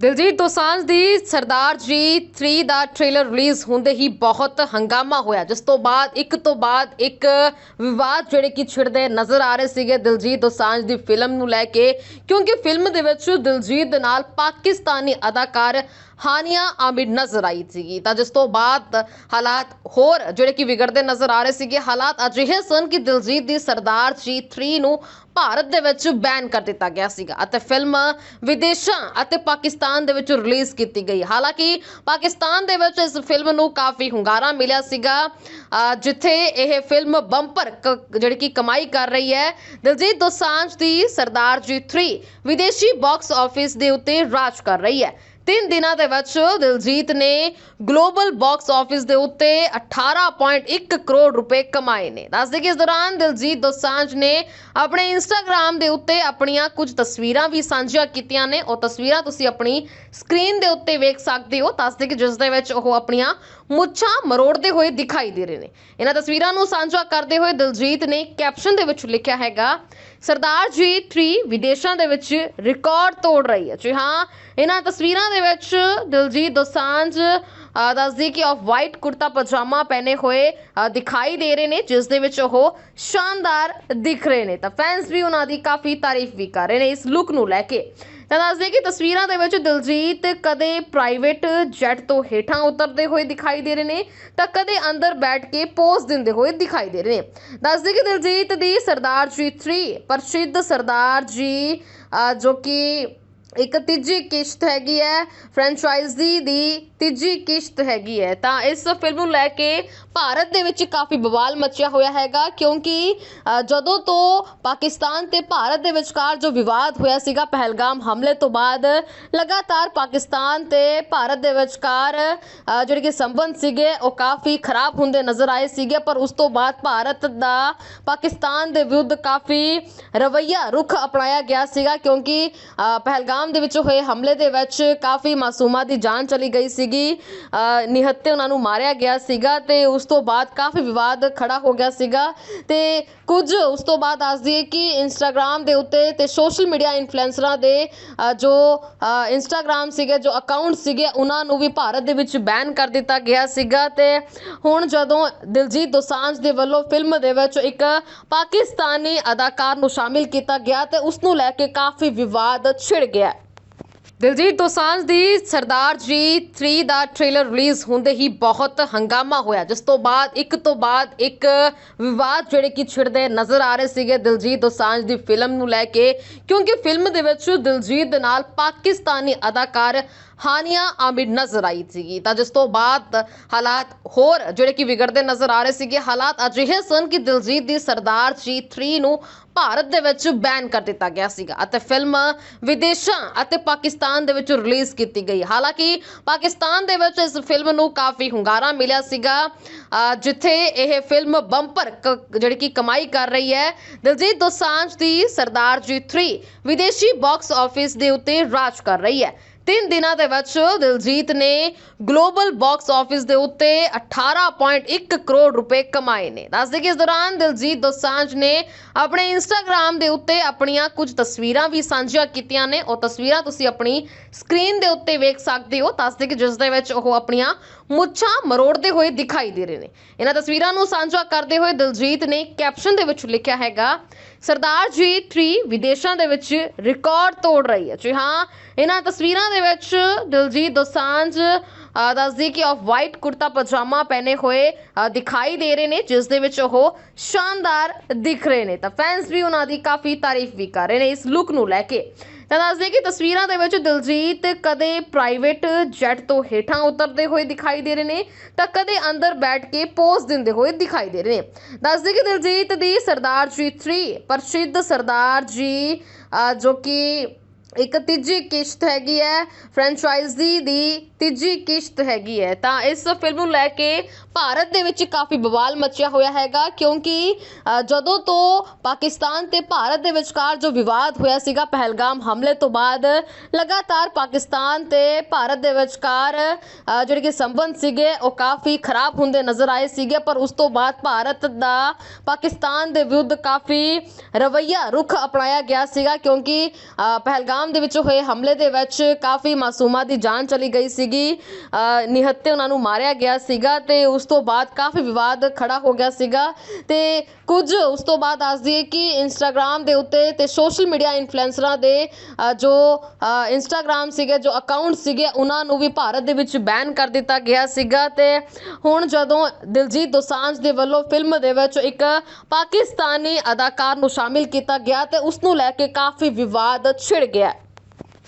ਦਿਲਜੀਤ ਦੋਸਾਂਝ ਦੀ ਸਰਦਾਰ ਜੀ 3 ਦਾ trailer release ਹੁੰਦੇ ਹੀ ਬਹੁਤ ਹੰਗਾਮਾ ਹੋਇਆ, ਜਿਸ ਤੋਂ ਬਾਅਦ, ਇੱਕ ਤੋਂ ਬਾਅਦ ਇੱਕ ਵਿਵਾਦ ਜਿਹੜੇ ਕਿ ਛਿੜਦੇ ਨਜ਼ਰ ਆ ਰਹੇ ਸੀਗੇ ਦਿਲਜੀਤ ਦੋਸਾਂਝ ਦੀ ਫਿਲਮ ਨੂੰ ਲੈ ਕੇ, ਕਿਉਂਕਿ ਫਿਲਮ ਦੇ ਵਿੱਚ ਦਿਲਜੀਤ ਦੇ ਨਾਲ ਪਾਕਿਸਤਾਨੀ ਅਦਾਕਾਰ ਹਾਨੀਆ ਆਮਿਰ ਨਜ਼ਰ ਆਈ ਸੀਗੀ। ਤਾਂ ਜਿਸ ਤੋਂ ਬਾਅਦ ਹਾਲਾਤ ਹੋਰ ਜਿਹੜੇ ਕਿ ਵਿਗੜਦੇ ਨਜ਼ਰ ਆ ਰਹੇ ਸੀਗੇ, ਹਾਲਾਤ ਅਜਿਹੇ ਸਨ ਕਿ ਦਿਲਜੀਤ ਦੀ ਸਰਦਾਰ ਜੀ 3 ਨੂੰ ਭਾਰਤ ਦੇ ਵਿੱਚ ਬੈਨ ਕਰ ਦਿੱਤਾ ਗਿਆ ਸੀਗਾ ਅਤੇ ਫਿਲਮ ਵਿਦੇਸ਼ਾਂ ਅਤੇ ਪਾਕਿਸਤਾਨ ਦੇ ਵਿੱਚ ਰਿਲੀਜ਼ ਕੀਤੀ ਗਈ। ਹਾਲਾਂਕਿ ਪਾਕਿਸਤਾਨ ਦੇ ਵਿੱਚ ਇਸ ਫਿਲਮ ਨੂੰ ਕਾਫੀ ਹੁੰਗਾਰਾ ਮਿਲਿਆ ਸੀਗਾ। ਜਿੱਥੇ ਇਹ ਫਿਲਮ ਬੰਪਰ ਜਿਹੜੀ ਕਿ ਕਮਾਈ ਕਰ ਰਹੀ ਹੈ। ਦਿਲਜੀਤ ਦੋਸਾਂਝ ਦੀ ਸਰਦਾਰ ਜੀ 3 ਵਿਦੇਸ਼ੀ ਬਾਕਸ ਆਫਿਸ ਦੇ ਉੱਤੇ ਰਾਜ ਕਰ ਰਹੀ ਹੈ। ਤਿੰਨ ਦਿਨਾਂ ਦੇ ਵਿੱਚ ਦਿਲਜੀਤ ਨੇ ਗਲੋਬਲ ਬਾਕਸ ਆਫਿਸ ਦੇ ਉੱਤੇ 18.1 ਕਰੋੜ ਰੁਪਏ ਕਮਾਏ ਨੇ। ਦੱਸਦੇ ਕਿ ਇਸ ਦੌਰਾਨ ਦਿਲਜੀਤ ਦੋਸਾਂਝ ਨੇ ਆਪਣੇ ਇੰਸਟਾਗ੍ਰam ਦੇ ਉੱਤੇ ਆਪਣੀਆਂ ਕੁਝ ਤਸਵੀਰਾਂ ਵੀ ਸਾਂਝੀਆਂ ਕੀਤੀਆਂ ਨੇ। ਉਹ ਤਸਵੀਰਾਂ ਤੁਸੀਂ ਆਪਣੀ ਸਕਰੀਨ ਦੇ ਉੱਤੇ ਵੇਖ ਸਕਦੇ ਹੋ। ਦੱਸਦੇ ਕਿ ਜਿਸ ਦੇ ਵਿੱਚ ਉਹ ਆਪਣੀਆਂ ਮੁੱਛਾਂ ਮਰੋੜਦੇ ਹੋਏ ਦਿਖਾਈ ਦੇ ਰਹੇ ਨੇ। ਇਹਨਾਂ ਤਸਵੀਰਾਂ ਨੂੰ ਸਾਂਝਾ ਕਰਦੇ ਹੋਏ ਦਿਲਜੀਤ ਨੇ ਕੈਪਸ਼ਨ ਦੇ ਵਿੱਚ ਲਿਖਿਆ ਹੈਗਾ ਸਰਦਾਰ ਜੀ 3 ਵਿਦੇਸ਼ਾਂ ਦੇ ਵਿੱਚ ਰਿਕਾਰਡ ਤੋੜ ਰਹੀ ਹੈ। ਜੀ ਹਾਂ, ਇਹਨਾਂ ਤਸਵੀਰਾਂ ਦੇ ਵਿੱਚ ਦਿਲਜੀਤ ਦੋਸਾਂਝ ਦੱਸਦੀ ਕਿ ਆਫ ਵਾਈਟ ਕੁੜਤਾ ਪਜਾਮਾ ਪਹਿਨੇ ਹੋਏ ਦਿਖਾਈ ਦੇ ਰਹੇ ਨੇ, ਜਿਸ ਦੇ ਵਿੱਚ ਉਹ ਸ਼ਾਨਦਾਰ ਦਿਖ ਰਹੇ ਨੇ। ਤਾਂ ਫੈਨਸ ਵੀ ਉਹਨਾਂ ਦੀ ਕਾਫੀ ਤਾਰੀਫ ਵੀ ਕਰ ਰਹੇ ਨੇ ਇਸ ਲੁੱਕ ਨੂੰ ਲੈ ਕੇ। ਤਾਂ ਦੱਸਦੇ ਕਿ ਤਸਵੀਰਾਂ ਦੇ ਵਿੱਚ ਦਿਲਜੀਤ ਕਦੇ ਪ੍ਰਾਈਵੇਟ ਜੈਟ ਤੋਂ ਹੇਠਾਂ ਉਤਰਦੇ ਹੋਏ ਦਿਖਾਈ ਦੇ ਰਹੇ ਨੇ, ਤਾਂ ਕਦੇ ਅੰਦਰ ਬੈਠ ਕੇ ਪੋਜ਼ ਦਿੰਦੇ ਹੋਏ ਦਿਖਾਈ ਦੇ ਰਹੇ ਨੇ। ਦੱਸਦੇ ਕਿ ਦਿਲਜੀਤ ਦੀ ਸਰਦਾਰ ਜੀ 3 ਪ੍ਰਸਿੱਧ ਸਰਦਾਰ ਜੀ ਜੋ ਕਿ ਇੱਕ ਤੀਜੀ ਕਿਸ਼ਤ ਹੈਗੀ ਹੈ ਫਰੈਂਚਾਈਜ਼ੀ ਦੀ ਤੀਜੀ ਕਿਸ਼ਤ ਹੈਗੀ ਹੈ। ਤਾਂ ਇਸ ਫਿਲਮ ਨੂੰ ਲੈ ਕੇ ਭਾਰਤ ਦੇ ਵਿੱਚ ਕਾਫੀ ਬਵਾਲ ਮਚਿਆ ਹੋਇਆ ਹੈਗਾ, ਕਿਉਂਕਿ ਜਦੋਂ ਤੋਂ ਪਾਕਿਸਤਾਨ ਤੇ ਭਾਰਤ ਦੇ ਵਿਚਕਾਰ ਜੋ ਵਿਵਾਦ ਹੋਇਆ ਸੀਗਾ, ਪਹਿਲਗਾਮ ਹਮਲੇ ਤੋਂ ਬਾਅਦ, ਲਗਾਤਾਰ ਪਾਕਿਸਤਾਨ ਤੇ ਭਾਰਤ ਦੇ ਵਿਚਕਾਰ ਜਿਹੜੇ ਕਿ ਸੰਬੰਧ ਸੀਗੇ, ਉਹ ਕਾਫੀ ਖਰਾਬ ਹੁੰਦੇ ਨਜ਼ਰ ਆਏ ਸੀਗੇ, ਪਰ ਉਸ ਤੋਂ ਬਾਅਦ ਭਾਰਤ ਦਾ ਪਾਕਿਸਤਾਨ ਦੇ ਵਿਰੁੱਧ ਕਾਫੀ ਰਵੱਈਆ ਰੁਖ ਅਪਣਾਇਆ ਗਿਆ ਸੀਗਾ, ਕਿਉਂਕਿ ਪਹਿਲਗਾਮ ਪਹਿਲਗਾਮ ਦੇ ਵਿੱਚ ਹੋਏ ਹਮਲੇ ਦੇ ਵਿੱਚ ਕਾਫੀ ਮਾਸੂਮਾਂ ਦੀ ਜਾਨ ਚਲੀ ਗਈ ਸੀਗੀ। ਨਿਹੱਤੇ ਉਹਨਾਂ ਨੂੰ ਮਾਰਿਆ ਗਿਆ ਸੀਗਾ ਤੇ ਉਸ ਤੋਂ ਬਾਅਦ ਕਾਫੀ ਵਿਵਾਦ ਖੜਾ ਹੋ ਗਿਆ ਸੀਗਾ। ਤੇ ਕੁਝ ਉਸ ਤੋਂ ਬਾਅਦ ਦੱਸ ਦਈਏ ਕਿ ਇੰਸਟਾਗ੍ਰam ਦੇ ਉੱਤੇ ਤੇ ਸੋਸ਼ਲ ਮੀਡੀਆ ਇਨਫਲੂਐਂਸਰਾਂ ਦੇ ਜੋ ਇੰਸਟਾਗ੍ਰam ਸੀਗੇ, ਜੋ ਅਕਾਊਂਟ ਸੀਗੇ, ਉਹਨਾਂ ਨੂੰ ਵੀ ਭਾਰਤ ਦੇ ਵਿੱਚ ਬੈਨ ਕਰ ਦਿੱਤਾ ਗਿਆ ਸੀਗਾ। ਤੇ ਹੁਣ ਜਦੋਂ ਦਿਲਜੀਤ ਦੋਸਾਂਝ ਦੇ ਵੱਲੋਂ ਫਿਲਮ ਦੇ ਵਿੱਚ ਇੱਕ ਪਾਕਿਸਤਾਨੀ ਅਦਾਕਾਰ ਨੂੰ ਸ਼ਾਮਿਲ ਕੀਤਾ ਗਿਆ ਤੇ ਉਸ ਨੂੰ ਲੈ ਕੇ ਕਾਫੀ ਵਿਵਾਦ ਛਿੜ ਗਿਆ। ਦਿਲਜੀਤ ਦੋਸਾਂਝ ਦੀ ਸਰਦਾਰ ਜੀ 3 ਦਾ ਟ੍ਰੇਲਰ ਰਿਲੀਜ਼ ਹੁੰਦੇ ਹੀ ਬਹੁਤ ਹੰਗਾਮਾ ਹੋਇਆ, ਜਿਸ ਤੋਂ ਬਾਅਦ, ਇੱਕ ਤੋਂ ਬਾਅਦ ਇੱਕ ਵਿਵਾਦ ਜਿਹੜੇ ਕਿ ਛਿੜਦੇ ਨਜ਼ਰ ਆ ਰਹੇ ਸੀਗੇ ਦਿਲਜੀਤ ਦੋਸਾਂਝ ਦੀ ਫਿਲਮ ਨੂੰ ਲੈ ਕੇ, ਕਿਉਂਕਿ ਫਿਲਮ ਦੇ ਵਿੱਚ ਦਿਲਜੀਤ ਦੇ ਨਾਲ ਪਾਕਿਸਤਾਨੀ ਅਦਾਕਾਰ ਹਾਨੀਆ ਆਮਿਰ ਨਜ਼ਰ ਆਈ ਸੀਗੀ। ਤਾਂ ਜਿਸ ਤੋਂ ਬਾਅਦ ਹਾਲਾਤ ਹੋਰ ਜਿਹੜੇ ਕਿ ਵਿਗੜਦੇ ਨਜ਼ਰ ਆ ਰਹੇ ਸੀਗੇ, ਹਾਲਾਤ ਅਜਿਹੇ ਸਨ ਕਿ ਦਿਲਜੀਤ ਦੀ ਸਰਦਾਰ ਜੀ 3 ਨੂੰ ਭਾਰਤ ਦੇ ਵਿੱਚ ਬੈਨ ਕਰ ਦਿੱਤਾ ਗਿਆ ਸੀਗਾ ਅਤੇ ਫਿਲਮ ਵਿਦੇਸ਼ਾਂ ਅਤੇ ਪਾਕਿਸਤਾਨ ਦੇ ਵਿੱਚ ਰਿਲੀਜ਼ ਕੀਤੀ ਗਈ। ਹਾਲਾਂਕਿ ਪਾਕਿਸਤਾਨ ਦੇ ਵਿੱਚ ਇਸ ਫਿਲਮ ਨੂੰ ਕਾਫੀ ਹੁੰਗਾਰਾ ਮਿਲਿਆ ਸੀਗਾ। ਜਿੱਥੇ ਇਹ ਫਿਲਮ ਬੰਪਰ ਜਿਹੜੀ ਕਿ ਕਮਾਈ ਕਰ ਰਹੀ ਹੈ। ਦਿਲਜੀਤ ਦੋਸਾਂਝ ਦੀ ਸਰਦਾਰ ਜੀ 3 ਵਿਦੇਸ਼ੀ ਬਾਕਸ ਆਫਿਸ ਦੇ ਉੱਤੇ ਰਾਜ ਕਰ ਰਹੀ ਹੈ। ਤਿੰਨ ਦਿਨਾਂ ਦੇ ਵਿੱਚ ਦਿਲਜੀਤ ਨੇ ਗਲੋਬਲ ਬਾਕਸ ਆਫਿਸ ਦੇ ਉੱਤੇ 18.1 ਕਰੋੜ ਰੁਪਏ ਕਮਾਏ ਨੇ। ਦੱਸਦੇ ਕਿ ਇਸ ਦੌਰਾਨ ਦਿਲਜੀਤ ਦੋਸਾਂਝ ਨੇ ਆਪਣੇ ਇੰਸਟਾਗ੍ਰam ਦੇ ਉੱਤੇ ਆਪਣੀਆਂ ਕੁਝ ਤਸਵੀਰਾਂ ਵੀ ਸਾਂਝੀਆਂ ਕੀਤੀਆਂ ਨੇ। ਉਹ ਤਸਵੀਰਾਂ ਤੁਸੀਂ ਆਪਣੀ ਸਕਰੀਨ ਦੇ ਉੱਤੇ ਵੇਖ ਸਕਦੇ ਹੋ। ਦੱਸਦੇ ਕਿ ਜਿਸ ਦੇ ਵਿੱਚ ਉਹ ਆਪਣੀਆਂ ਮੁੱਛਾਂ ਮਰੋੜਦੇ ਹੋਏ ਦਿਖਾਈ ਦੇ ਰਹੇ ਨੇ। ਇਹਨਾਂ ਤਸਵੀਰਾਂ ਨੂੰ ਸਾਂਝਾ ਕਰਦੇ ਹੋਏ ਦਿਲਜੀਤ ਨੇ ਕੈਪਸ਼ਨ ਦੇ ਵਿੱਚ ਲਿਖਿਆ ਹੈਗਾ ਸਰਦਾਰ ਜੀ 3 ਵਿਦੇਸ਼ਾਂ ਦੇ ਵਿੱਚ ਰਿਕਾਰਡ ਤੋੜ ਰਹੀ ਹੈ। ਜੀ ਹਾਂ, ਇਹਨਾਂ ਤਸਵੀਰਾਂ ਦੇ ਵਿੱਚ ਦਿਲਜੀਤ ਦੋਸਾਂਝ ਦੱਸਦੀ ਕਿ ਆਫ ਵਾਈਟ ਕੁੜਤਾ ਪਜਾਮਾ ਪਹਿਨੇ ਹੋਏ ਦਿਖਾਈ ਦੇ ਰਹੇ ਨੇ, ਜਿਸ ਦੇ ਵਿੱਚ ਉਹ ਸ਼ਾਨਦਾਰ ਦਿਖ ਰਹੇ ਨੇ। ਤਾਂ ਫੈਨਸ ਵੀ ਉਹਨਾਂ ਦੀ ਕਾਫੀ ਤਾਰੀਫ ਵੀ ਕਰ ਰਹੇ ਨੇ ਇਸ ਲੁੱਕ ਨੂੰ ਲੈ ਕੇ। ਤਾਂ ਦੱਸਦੇ ਕਿ ਤਸਵੀਰਾਂ ਦੇ ਵਿੱਚ ਦਿਲਜੀਤ ਕਦੇ ਪ੍ਰਾਈਵੇਟ ਜੈਟ ਤੋਂ ਹੇਠਾਂ ਉਤਰਦੇ ਹੋਏ ਦਿਖਾਈ ਦੇ ਰਹੇ ਨੇ, ਤਾਂ ਕਦੇ ਅੰਦਰ ਬੈਠ ਕੇ ਪੋਜ਼ ਦਿੰਦੇ ਹੋਏ ਦਿਖਾਈ ਦੇ ਰਹੇ ਨੇ। ਦੱਸਦੇ ਕਿ ਦਿਲਜੀਤ ਦੀ ਸਰਦਾਰ ਜੀ 3 ਪ੍ਰਸਿੱਧ ਸਰਦਾਰ ਜੀ ਜੋ ਕਿ ਇੱਕ ਤੀਜੀ ਕਿਸ਼ਤ ਹੈਗੀ ਹੈ ਫਰੈਂਚਾਈਜ਼ੀ ਦੀ ਤੀਜੀ ਕਿਸ਼ਤ ਹੈਗੀ ਹੈ। ਤਾਂ ਇਸ ਫਿਲਮ ਨੂੰ ਲੈ ਕੇ ਭਾਰਤ ਦੇ ਵਿੱਚ ਕਾਫੀ ਬਵਾਲ ਮਚਿਆ ਹੋਇਆ ਹੈਗਾ, ਕਿਉਂਕਿ ਜਦੋਂ ਤੋਂ ਪਾਕਿਸਤਾਨ ਤੇ ਭਾਰਤ ਦੇ ਵਿਚਕਾਰ ਜੋ ਵਿਵਾਦ ਹੋਇਆ ਸੀਗਾ, ਪਹਿਲਗਾਮ ਹਮਲੇ ਤੋਂ ਬਾਅਦ, ਲਗਾਤਾਰ ਪਾਕਿਸਤਾਨ ਤੇ ਭਾਰਤ ਦੇ ਵਿਚਕਾਰ ਜਿਹੜੇ ਕਿ ਸੰਬੰਧ ਸੀਗੇ, ਉਹ ਕਾਫੀ ਖਰਾਬ ਹੁੰਦੇ ਨਜ਼ਰ ਆਏ ਸੀਗੇ, ਪਰ ਉਸ ਤੋਂ ਬਾਅਦ ਭਾਰਤ ਦਾ ਪਾਕਿਸਤਾਨ ਦੇ ਵਿਰੁੱਧ ਕਾਫੀ ਰਵੱਈਆ ਰੁਖ ਅਪਣਾਇਆ ਗਿਆ ਸੀਗਾ, ਕਿਉਂਕਿ ਪਹਿਲਗਾਮ ਇੰਸਟਾਗ੍ਰam ਦੇ ਵਿੱਚ ਹੋਏ ਹਮਲੇ ਦੇ ਵਿੱਚ ਕਾਫੀ ਮਾਸੂਮਾਂ ਦੀ ਜਾਨ ਚਲੀ ਗਈ ਸੀਗੀ। ਨਿਹੱਤੇ ਉਹਨਾਂ ਨੂੰ ਮਾਰਿਆ ਗਿਆ ਸੀਗਾ ਤੇ ਉਸ ਤੋਂ ਬਾਅਦ ਕਾਫੀ ਵਿਵਾਦ ਖੜਾ ਹੋ ਗਿਆ ਸੀਗਾ। ਤੇ ਕੁਝ ਉਸ ਤੋਂ ਬਾਅਦ ਦੱਸ ਦਈਏ ਕਿ ਇੰਸਟਾਗ੍ਰam ਦੇ ਉੱਤੇ ਤੇ ਸੋਸ਼ਲ ਮੀਡੀਆ ਇਨਫਲੂਐਂਸਰਾਂ ਦੇ ਜੋ ਅ, ਇੰਸਟਾਗ੍ਰam ਸੀਗੇ ਜੋ ਅਕਾਊਂਟ ਸੀਗੇ ਉਹਨਾਂ ਨੂੰ ਵੀ ਭਾਰਤ ਦੇ ਵਿੱਚ ਬੈਨ ਕਰ ਦਿੱਤਾ ਗਿਆ ਸੀਗਾ। ਤੇ ਹੁਣ ਜਦੋਂ ਦਿਲਜੀਤ ਦੋਸਾਂਝ ਦੇ ਵੱਲੋਂ ਫਿਲਮ ਦੇ ਵਿੱਚ ਇੱਕ ਪਾਕਿਸਤਾਨੀ ਅਦਾਕਾਰ ਨੂੰ ਸ਼ਾਮਿਲ ਕੀਤਾ ਗਿਆ ਤੇ ਉਸ ਨੂੰ ਲੈ ਕੇ ਕਾਫੀ ਵਿਵਾਦ ਛਿੜ ਗਿਆ।